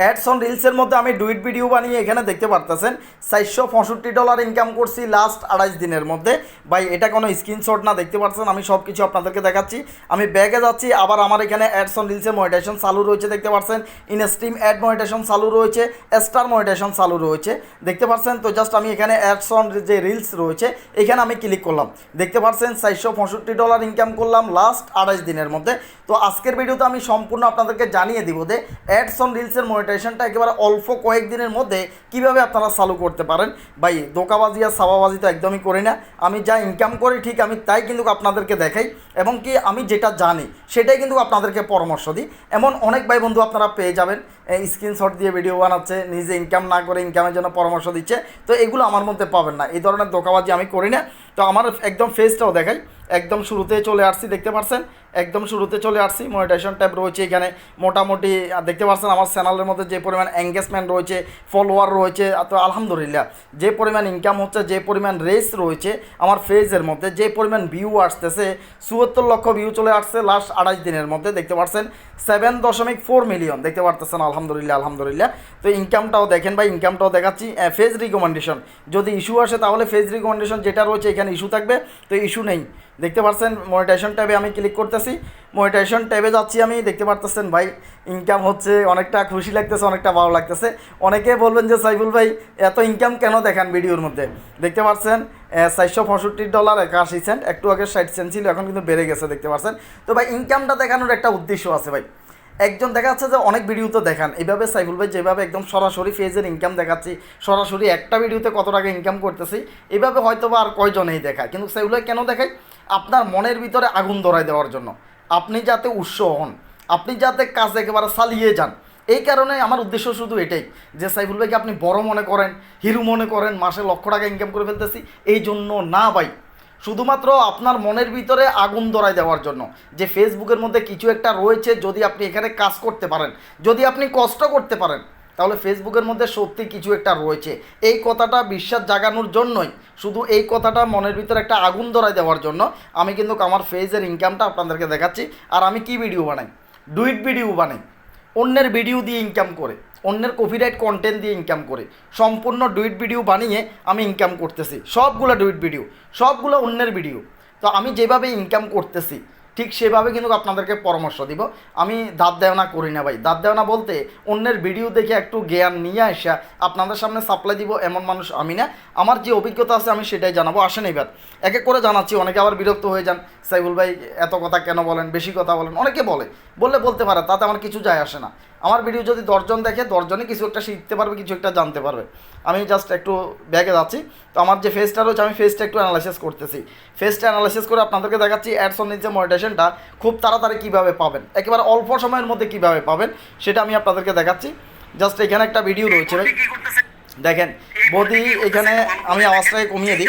Ads on রিলসের মধ্যে আমি ডুইট ভিডিও বানিয়ে এখানে দেখতে পারতেছেন। চারশো পঁয়ষট্টি ডলার ইনকাম করছি লাস্ট আড়াইশ দিনের মধ্যে। ভাই, এটা কোনো স্ক্রিনশট না, দেখতে পাচ্ছেন আমি সব কিছু আপনাদেরকে দেখাচ্ছি। আমি ব্যাগে যাচ্ছি, আবার আমার এখানে অ্যাডস অন রিলসের মনিটেশন চালু রয়েছে, দেখতে পাচ্ছেন ইনস্ট্রিম অ্যাড মনিটেশন চালু রয়েছে স্টার মনিটেশন চালু রয়েছে। দেখতে পাচ্ছেন তো জাস্ট আমি এখানে অ্যাডস অন যে রিলস রয়েছে, এখানে আমি ক্লিক করলাম। দেখতে পাচ্ছেন চারশো পঁয়ষট্টি ডলার ইনকাম করলাম লাস্ট আড়াইশ দিনের মধ্যে। তো আজকের ভিডিওতে আমি সম্পূর্ণ আপনাদেরকে জানিয়ে দিব যে অ্যাডস অন রিলসের মনিটাইজেশনটা একেবারে অল্প কয়েকদিনের মধ্যে কীভাবে আপনারা চালু করতে পারেন? ভাই দোকাবাজি আর সাবাবাজি তো একদমই করি না। আমি যা ইনকাম করি, ঠিক আমি তাই কিন্তু আপনাদেরকে দেখাই এবং কি আমি যেটা জানি, সেটাই কিন্তু আপনাদেরকে পরামর্শ দিই। এমন অনেক ভাই বন্ধু আপনারা পেয়ে যাবেন। স্ক্রিনশট দিয়ে ভিডিও বানাচ্ছে, নিজে ইনকাম না করে ইনকামের জন্য পরামর্শ দিচ্ছে। তো এগুলো আমার মধ্যে পাবেন না। এই ধরনের দোকাবাজি আমি করি না। তো আমার একদম ফেসটাও দেখাই। একদম শুরুতে চলে আসছি, দেখতে পাচ্ছেন একদম শুরুতে চলে আসছি। মনিটাইজেশন ট্যাব রয়েছে এখানে। মোটামুটি দেখতে পাচ্ছেন আমার চ্যানেলের মধ্যে যে পরিমাণ এঙ্গেজমেন্ট রয়েছে ফলোয়ার রয়েছে তো আলহামদুলিল্লাহ। যে পরিমাণ ইনকাম হচ্ছে, যে পরিমাণ রেস রয়েছে, আমার ফেজের মধ্যে যে পরিমাণ ভিউ আসতেছে, চুয়াত্তর লক্ষ ভিউ চলে আসছে লাস্ট আড়াইশ দিনের মধ্যে, দেখতে পাচ্ছেন। সেভেন দশমিক ফোর মিলিয়ন দেখতে পারতেছেন, আলহামদুলিল্লাহ আলহামদুলিল্লাহ। তো ইনকামটাও দেখেন ভাই ইনকামটাও দেখাচ্ছি। ফেজ রিকমেন্ডেশন যদি ইস্যু আসে, তাহলে ফেজ রিকমেন্ডেশন যেটা রয়েছে, এখানে ইস্যু থাকবে। তো ইস্যু নেই। দেখতে পাচ্ছেন মনিটাইজেশন ট্যাবে আমি ক্লিক করতেছি। মনিটাইজেশন ট্যাবে যাচ্ছি আমি, দেখতে পারতেছেন ভাই ইনকাম হচ্ছে, অনেকটা খুশি লাগতেছে, অনেকটা ভালো লাগতেছে। অনেকে বলবেন যে, সাইফুল ভাই, এত ইনকাম কেন দেখান ভিডিওর মধ্যে? দেখতে পাচ্ছেন চারশো পঁয়ষট্টি ডলার একাশি সেন্ট একটু আগে ষাট সেন্ট ছিল, এখন কিন্তু বেড়ে গেছে, দেখতে পাচ্ছেন তো ভাই ইনকামটা দেখানোর একটা উদ্দেশ্য আছে ভাই। একজন দেখা যাচ্ছে যে, অনেক ভিডিও তো দেখান। এইভাবে সাইফুল ভাই, যেভাবে একদম সরাসরি ফেজের ইনকাম দেখাচ্ছি, সরাসরি একটা ভিডিওতে কত টাকা ইনকাম করতেছি এইভাবে হয়তো বা আর কয়জনেই দেখায়। কিন্তু সাইফুল ভাই কেন দেখায়? আপনার মনের ভিতরে আগুন ধরায় দেওয়ার জন্য। আপনি যাতে উৎস হন, আপনি যাতে কাজ একেবারে চালিয়ে যান। এই কারণে আমার উদ্দেশ্য শুধু এটাই যে, সাইফুল ভাইকে আপনি বড় মনে করেন, হিরো মনে করেন, মাসে লক্ষ টাকা ইনকাম করে ফেলতেছি, এই জন্য না ভাই। শুধুমাত্র আপনার মনের ভিতরে আগুন ধরায় দেওয়ার জন্য। যে ফেসবুকের মধ্যে কিছু একটা রয়েছে, যদি আপনি এখানে কাজ করতে পারেন, যদি আপনি কষ্ট করতে পারেন তাহলে ফেসবুকের মধ্যে সত্যি কিছু একটা রয়েছে। এই কথাটা বিশ্বাস জাগানোর জন্যই, শুধু এই কথাটা মনের ভিতরে একটা আগুন ধরায় দেওয়ার জন্য আমি কিন্তু আমার ফেজের ইনকামটা আপনাদেরকে দেখাচ্ছি, আর আমি কি ভিডিও বানাই? ডুইট ভিডিও বানাই। অন্যের ভিডিও দিয়ে ইনকাম করে, অন্যের কপিরাইট কন্টেন্ট দিয়ে ইনকাম করে, সম্পূর্ণ ডুইট ভিডিও বানিয়ে আমি ইনকাম করতেছি। সবগুলো ডুইট ভিডিও সবগুলো অন্যের ভিডিও তো আমি যেভাবে ইনকাম করতেছি ঠিক সেভাবে কিন্তু আপনাদেরকে পরামর্শ দিব। আমি দাঁত দেওনা করি না ভাই। দাঁত দেওনা বলতে অন্যের ভিডিও দেখে একটু জ্ঞান নিয়ে আসা, আপনাদের সামনে সাপ্লাই দিব এমন মানুষ আমি না। আমার যে অভিজ্ঞতা আছে আমি সেটাই জানাব। আসেন এবার। এক এক করে জানাচ্ছি, অনেকে আবার বিরক্ত হয়ে যান। সাইবুল ভাই, এত কথা কেন বলেন? বেশি কথা বলেন? অনেকে বলে। বললে বলতে পারে, তাতে আমার কিছু যায় আসে না। আমার ভিডিও যদি দশজন দেখে, দশজনই কিছু একটা শিখতে পারবে, কিছু একটা জানতে পারবে। আমি জাস্ট একটু ব্যাগে যাচ্ছি। তো আমার যে ফেসটা রয়েছে, আমি ফেসটা একটু অ্যানালাইসিস করতেছি। ফেসটা অ্যানালাইসিস করে আপনাদেরকে দেখাচ্ছি অ্যাডসন নিচে মনিটেশনটা খুব তাড়াতাড়ি কীভাবে পাবেন? একেবারে অল্প সময়ের মধ্যে কীভাবে পাবেন, সেটা আমি আপনাদেরকে দেখাচ্ছি। জাস্ট এখানে একটা ভিডিও রয়েছে ভাই। দেখেন, বদি এখানে আমি আওয়াজটাকে কমিয়ে দিই।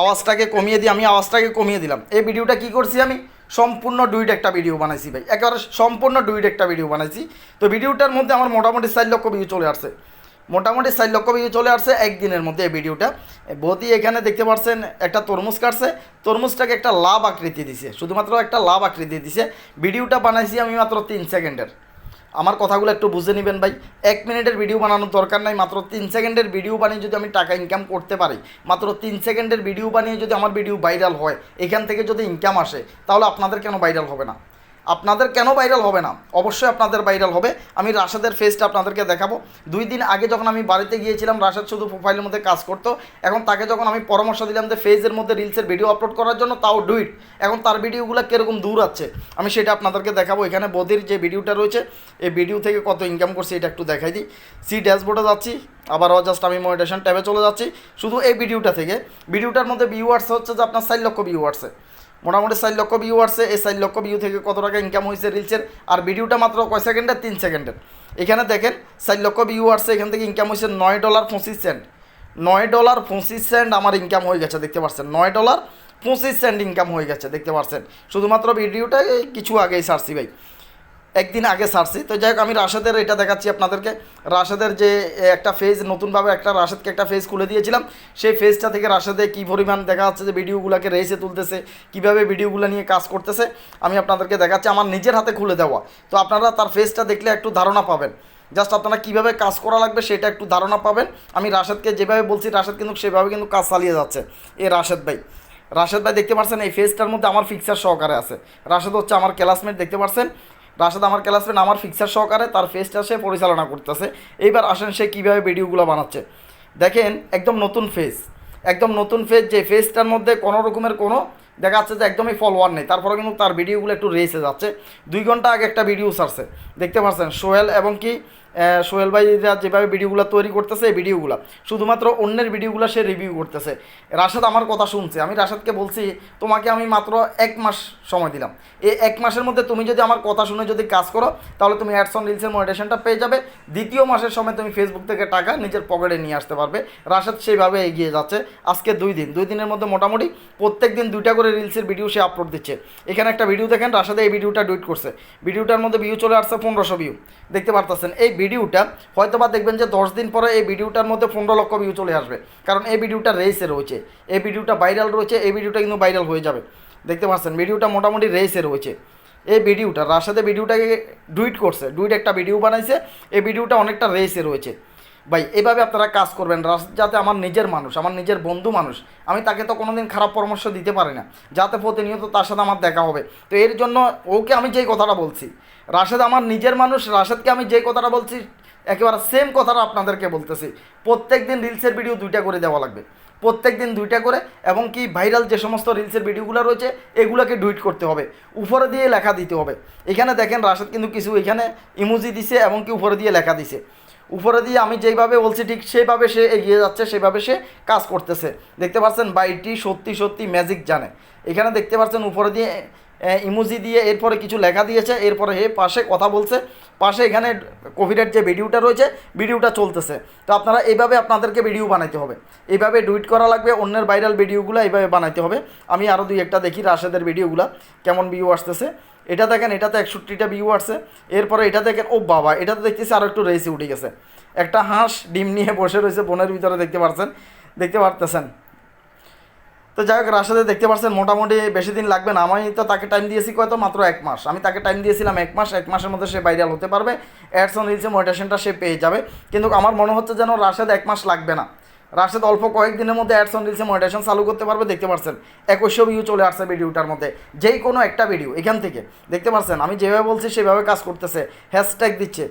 আওয়াজটাকে কমিয়ে দিই আমি আওয়াজটাকে কমিয়ে দিলাম। এই ভিডিওটা কি করছি আমি? সম্পূর্ণ ডুইট একটা ভিডিও বানাইছি ভাই। একেবারে সম্পূর্ণ ডুইট একটা ভিডিও বানাইছি। তো ভিডিওটার মধ্যে আমার মোটামুটি চার লক্ষ ভিউ চলে আসছে। মোটামুটি চার লক্ষ ভিউ চলে আসছে একদিনের মধ্যে এই ভিডিওটা বদি এখানে দেখতে পাচ্ছেন একটা তরমুজ কাটছে। তরমুজটাকে একটা লাভ আকৃতি দিছে, শুধুমাত্র একটা লাভ আকৃতি দিছে। ভিডিওটা বানাইছি আমি মাত্র তিন সেকেন্ডের। আমার কথাগুলো একটু বুঝে নেবেন ভাই। এক মিনিটের ভিডিও বানানোর দরকার নাই, মাত্র তিন সেকেন্ডের ভিডিও বানিয়ে যদি আমি টাকা ইনকাম করতে পারি, মাত্র তিন সেকেন্ডের ভিডিও বানিয়ে যদি আমার ভিডিও ভাইরাল হয়, এখান থেকে যদি ইনকাম আসে, তাহলে আপনাদের কেন ভাইরাল হবে না? আপনাদের কেন ভাইরাল হবে না? অবশ্যই আপনাদের ভাইরাল হবে। আমি রাশেদের ফেসটা আপনাদেরকে দেখাবো। দুই দিন আগে যখন আমি বাড়িতে গিয়েছিলাম, রাশেদ শুধু প্রোফাইলের মধ্যে কাজ করতো। এখন তাকে যখন আমি পরামর্শ দিলাম যে ফেজের মধ্যে রিলসের ভিডিও আপলোড করার জন্য, তাও ডুইট এখন তার ভিডিওগুলো কীরকম দূর আছে? আমি সেটা আপনাদেরকে দেখাবো। এখানে বদির যে ভিডিওটা রয়েছে, এই ভিডিও থেকে কত ইনকাম করছে এটা একটু দেখাই দিই। সি ড্যাশবোর্ডে যাচ্ছি। আবারও জাস্ট আমি মনিটেশন ট্যাবে চলে যাচ্ছি। শুধু এই ভিডিওটা থেকে। ভিডিওটার মধ্যে ভিউয়ার্স হচ্ছে যে আপনার চার লক্ষ ভিউয়ার্সে মোটামুটি চার লক্ষ ভিউ আসছে। এই চার লক্ষ ভিউ থেকে কত টাকা ইনকাম হয়েছে রিলসের আর ভিডিওটা মাত্র কয় সেকেন্ডের তিন সেকেন্ডের এখানে দেখেন, চার লক্ষ ভিউ আসছে, এখান থেকে ইনকাম হয়েছে নয় ডলার পঁচিশ সেন্ট নয় ডলার পঁচিশ সেন্ট আমার ইনকাম হয়ে গেছে, দেখতে পাচ্ছেন নয় ডলার পঁচিশ সেন্ট ইনকাম হয়ে গেছে, দেখতে পাচ্ছেন শুধুমাত্র ভিডিওটা কিছু আগেই সারছি ভাই। একদিন আগে সারছি। তো যাই হোক, আমি রাশেদের এটা দেখাচ্ছি আপনাদেরকে। রাশেদের যে একটা ফেজ নতুনভাবে একটা রাশেদকে একটা ফেজ খুলে দিয়েছিলাম। সেই ফেজটা থেকে রাশেদে কী পরিমাণ দেখা যাচ্ছে যে ভিডিওগুলোকে রেসে তুলতেছে, কীভাবে ভিডিওগুলো নিয়ে কাজ করতেছে, আমি আপনাদেরকে দেখাচ্ছি। আমার নিজের হাতে খুলে দেওয়া। তো আপনারা তার ফেজটা দেখলে একটু ধারণা পাবেন। জাস্ট আপনারা কীভাবে কাজ করা লাগবে সেটা একটু ধারণা পাবেন। আমি রাশেদকে যেভাবে বলছি, রাশেদ কিন্তু সেভাবে কিন্তু কাজ চালিয়ে যাচ্ছে। এ রাশেদ ভাই। রাশেদ ভাই, দেখতে পাচ্ছেন এই ফেজটার মধ্যে আমার ফিক্সার সহকারে আছে। রাশেদ হচ্ছে আমার ক্লাসমেট দেখতে পাচ্ছেন রাশেদ আমার ক্লাস ক্লাসমেট আমার ফিক্সার সহকারে তার ফেসটা সে পরিচালনা করতেছে। এইবার আসেন সে কীভাবে ভিডিওগুলো বানাচ্ছে। দেখেন, একদম নতুন ফেস একদম নতুন ফেস যে ফেসটার মধ্যে কোনো রকমের কোনো দেখা যাচ্ছে যে একদমই ফলোয়ার নেই। তারপরে কিন্তু তার ভিডিওগুলো একটু রেসে যাচ্ছে। দুই ঘণ্টা আগে একটা ভিডিও সারছে দেখতে পাচ্ছেন, সোহেল এবং কি সোহেল ভাইরা যেভাবে ভিডিওগুলো তৈরি করতেছে ভিডিওগুলো, শুধুমাত্র অন্যের ভিডিওগুলো সে রিভিউ করতেছে। রাশেদ আমার কথা শুনছে, আমি রাশেদকে বলছি, তোমাকে আমি মাত্র এক মাস সময় দিলাম। এই এক মাসের মধ্যে তুমি যদি আমার কথা শুনে যদি কাজ করো, তাহলে তুমি অ্যাডস অন রিলসের মোটিভেশনটা পেয়ে যাবে। দ্বিতীয় মাসের সময় তুমি ফেসবুক থেকে টাকা নিজের পকেটে নিয়ে আসতে পারবে। রাশেদ সেইভাবে এগিয়ে যাচ্ছে আজকে দুই দিন। দুই দিনের মধ্যে মোটামুটি প্রত্যেক দিন দুইটা করে রিলসের ভিডিও সে আপলোড দিচ্ছে। এখানে একটা ভিডিও দেখেন, রাশেদে এই ভিডিওটা ডুইট করছে। ভিডিওটার মধ্যে ভিউ চলে আসছে পনেরোশো ভিউ দেখতে পারতেছেন, এই ভিডিওটা হয়তো বা দেখবেন যে দশ দিন পরে এই ভিডিওটার মধ্যে পনেরো লক্ষ ভিউ চলে আসবে। কারণ এই ভিডিওটা রেসে রয়েছে। এই ভিডিওটা ভাইরাল রয়েছে, এই ভিডিওটা কিন্তু ভাইরাল হয়ে যাবে। দেখতে পাচ্ছেন, ভিডিওটা মোটামুটি রেসে রয়েছে। এই ভিডিওটা, রাশেদে ভিডিওটাকে ডুইট করছে ডুইট একটা ভিডিও বানাইছে, এই ভিডিওটা অনেকটা রেসে রয়েছে। ভাই, এভাবে আপনারা কাজ করবেন যাতে আমার নিজের মানুষ, আমার নিজের বন্ধু মানুষ, আমি তাকে তো কোনোদিন খারাপ পরামর্শ দিতে পারি না। যাতে প্রতিনিয়ত তার সাথে আমার দেখা হবে। তো এর জন্য ওকে আমি যেই কথাটা বলছি রাশেদ আমার নিজের মানুষ, রাশেদকে আমি যেই কথাটা বলছি, একেবারে সেম কথাটা আপনাদেরকে বলতেছি। প্রত্যেক দিন রিলসের ভিডিও দুইটা করে দেওয়া লাগবে। প্রত্যেক দিন দুইটা করে, এবং কি ভাইরাল যে সমস্ত রিলসের ভিডিওগুলো রয়েছে, এগুলোকে ডুইট করতে হবে। উপরে দিয়ে লেখা দিতে হবে। এখানে দেখেন, রাশেদ কিন্তু কিছু এখানে ইমোজি দিছে, এবং কি উপরে দিয়ে লেখা দিছে। উপরে দিয়ে আমি যেইভাবে বলছি, ঠিক সেইভাবে সে এগিয়ে যাচ্ছে সেভাবে সে কাজ করতেছে। দেখতে পাচ্ছেন বাইটি সত্যি সত্যি ম্যাজিক জানে। এখানে দেখতে পাচ্ছেন, উপরে দিয়ে ইমোজি দিয়ে এরপরে কিছু লেখা দিয়েছে, এরপরে হে পাশে কথা বলছে, পাশে এখানে কোভিডের যে ভিডিওটা রয়েছে, ভিডিওটা চলতেছে। তো আপনারা এইভাবে আপনাদেরকে ভিডিও বানাইতে হবে। এইভাবে ডুইট করা লাগবে, অন্যের ভাইরাল ভিডিওগুলো এইভাবে বানাইতে হবে। আমি আরও দুই একটা দেখি, রাশেদের ভিডিওগুলো, কেমন ভিউ আসতেছে। এটা দেখেন, এটাতে একষট্টিটা ভিউ আসছে। এরপরে এটা দেখেন, ও বাবা, এটাতে দেখতেছি আরও একটু রেসি উঠে গেছে। একটা হাঁস ডিম নিয়ে বসে রয়েছে, বনের ভিতরে, দেখতে পাচ্ছেন দেখতে পারতেছেন? তো যাই হোক, রাশেদে দেখতে পাচ্ছেন মোটামুটি বেশি দিন লাগবে না। আমি তো তাকে টাইম দিয়েছি কয়তো মাত্র এক মাস। আমি তাকে টাইম দিয়েছিলাম এক মাস। এক মাসের মধ্যে সে ভাইরাল হতে পারবে। অ্যাডস অন রিলসে মোটিভেশনটা সে পেয়ে যাবে। কিন্তু আমার মনে হচ্ছে যেন রাশেদ এক মাস লাগবে না। রাশেদ অল্প কয়েকদিনের মধ্যে অ্যাডস অন রিলসে মোটিভেশন চালু করতে পারবে। দেখতে পাচ্ছেন একুশশো ভিউ চলে আসছে ভিডিওটার মধ্যে। যেই কোনো একটা ভিডিও এখান থেকে। দেখতে পাচ্ছেন আমি যেভাবে বলছি সেভাবে কাজ করতেছে। হ্যাশট্যাগ দিচ্ছে।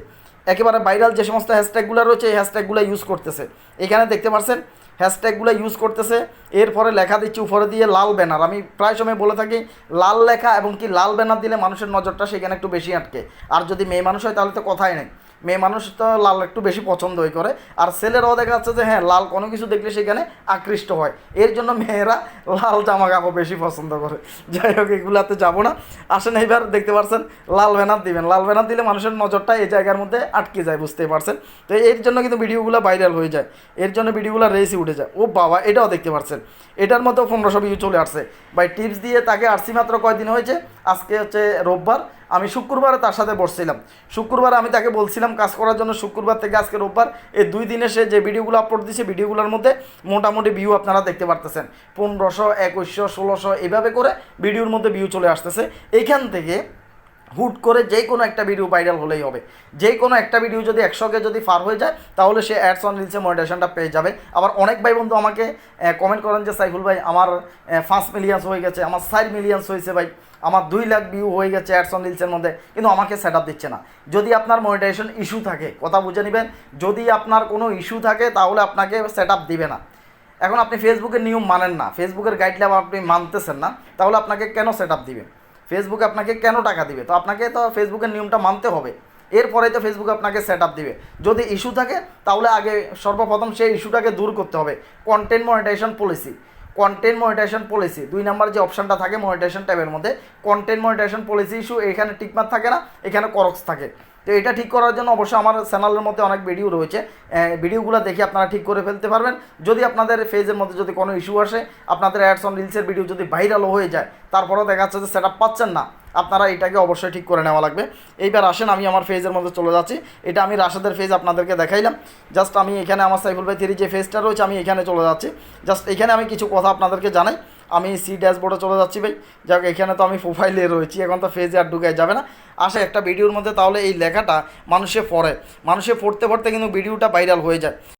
একেবারে ভাইরাল যে সমস্ত হ্যাশট্যাগুলো রয়েছে, এই হ্যাশট্যাগুলো ইউজ করতেছে। এখানে দেখতে পাচ্ছেন হ্যাশট্যাগুলো ইউজ করতেছে। এরপরে লেখা দিচ্ছি উপরে দিয়ে লাল ব্যানার। আমি প্রায় সময় বলে থাকি, লাল লেখা এবং কি লাল ব্যানার দিলে মানুষের নজরটা সেখানে একটু বেশি আটকে। আর যদি মেয়ে মানুষ হয় তাহলে তো কথাই নেই। মেয়ে মানুষ তো লাল একটু বেশি পছন্দই করে। আর ছেলেরাও দেখা যাচ্ছে যে হ্যাঁ লাল কোনো কিছু দেখলে সেখানে আকৃষ্ট হয়। এর জন্য মেয়েরা লাল জামা কাপড় বেশি পছন্দ করে। যাই হোক, এগুলাতে যাব না। আসেন এইবার, দেখতে পারছেন, লাল ব্যানার দিবেন। লাল ব্যানার দিলে মানুষের নজরটা এই জায়গার মধ্যে আটকে যায় বুঝতেই পারছেন? তো এর জন্য কিন্তু ভিডিওগুলো ভাইরাল হয়ে যায়। এর জন্য ভিডিওগুলো রেসি উঠে যায়। ও বাবা, এটাও দেখতে পারছেন। এটার মতো পনেরোশো ভিউ চলে আসছে। ভাই টিপস দিয়ে তাকে আরসি মাত্র কয়দিন হয়েছে? আজকে হচ্ছে রোববার। আমি শুক্রবারে তার সাথে বসছিলাম। শুক্রবার আমি তাকে বলছিলাম, কাজ করার জন্য শুক্রবার থেকে আজকে রোববার, এই দুই দিনে সে যে ভিডিওগুলো আপলোড দিয়েছে ভিডিওগুলোর মধ্যে মোটামুটি ভিউ আপনারা দেখতে পারতেছেন। পনেরোশো, একুশশো, ষোলোশো, এইভাবে করে ভিডিওর মধ্যে ভিউ চলে আসতেছে। এইখান থেকে হুট করে যে কোনো একটা ভিডিও ভাইরাল হলেই হবে। যে কোনো একটা ভিডিও যদি একশোকে যদি পার হয়ে যায়, তাহলে সে অ্যাডস অন রিলসে মনিটেশনটা পেয়ে যাবে। আবার অনেক ভাই বন্ধু আমাকে কমেন্ট করেন যে, সাইফুল ভাই, আমার পাঁচ মিলিয়ন্স হয়ে গেছে, আমার ষাট মিলিয়ন্স হয়েছে ভাই, আমার দুই লাখ ভিউ হয়ে গেছে অ্যাডস অন রিলসের মধ্যে, কিন্তু আমাকে সেট আপ দিচ্ছে না। যদি আপনার মনিটাইজেশন ইস্যু থাকে, কথা বুঝে নেবেন, যদি আপনার কোনো ইস্যু থাকে, তাহলে আপনাকে সেট আপ দিবে না। এখন আপনি ফেসবুকের নিয়ম মানেন না। ফেসবুকের গাইডলাইন আপনি মানতেছেন না, তাহলে আপনাকে কেন সেট আপ দিবে? ফেসবুক আপনাকে কেন টাকা দিবে? তো আপনাকে তো ফেসবুকের নিয়মটা মানতে হবে। এরপরে তো ফেসবুক আপনাকে সেট আপ দিবে। যদি ইস্যু থাকে, তাহলে আগে সর্বপ্রথম সেই ইস্যুটাকে দূর করতে হবে। Content monetization policy content monetization policy দুই নাম্বার যে অপশনটা থাকে মনিটাইজেশন ট্যাবের মধ্যে কন্টেন্ট মনিটাইজেশন পলিসি ইস্যু এখানে টিকমার থাকে না, এখানে করক্স থাকে। তো এটা ঠিক করার জন্য অবশ্যই আমার চ্যানেলের মধ্যে অনেক ভিডিও রয়েছে। ভিডিওগুলো দেখে আপনারা ঠিক করে ফেলতে পারবেন। যদি আপনাদের ফেজের মধ্যে যদি কোনো ইস্যু আসে, আপনাদের অ্যাডস অন রিলসের ভিডিও যদি ভাইরালও হয়ে যায়, তারপরেও দেখা যাচ্ছে যে সেট পাচ্ছেন না। আপনারা এটাকে অবশ্যই ঠিক করে নেওয়া লাগবে। এইবার আসেন, আমি আমার ফেজের মধ্যে চলে যাচ্ছি। এটা আমি রাশেদের ফেজ আপনাদেরকে দেখাইলাম। জাস্ট আমি এখানে আমার সাইফুল ভাই থ্রি যে ফেজটা রয়েছে, আমি এখানে চলে যাচ্ছি। জাস্ট এখানে আমি কিছু কথা আপনাদেরকে জানাই। আমি সি ড্যাশবোর্ডে চলে যাচ্ছি ভাই। যাক, এখানে তো আমি প্রোফাইলে রয়েছি, এখন তো ফেজে আর ঢুকে যাবে না। আসে একটা ভিডিওর মধ্যে, তাহলে এই লেখাটা মানুষে পড়ে। মানুষে পড়তে পড়তে কিন্তু ভিডিওটা ভাইরাল হয়ে যায়।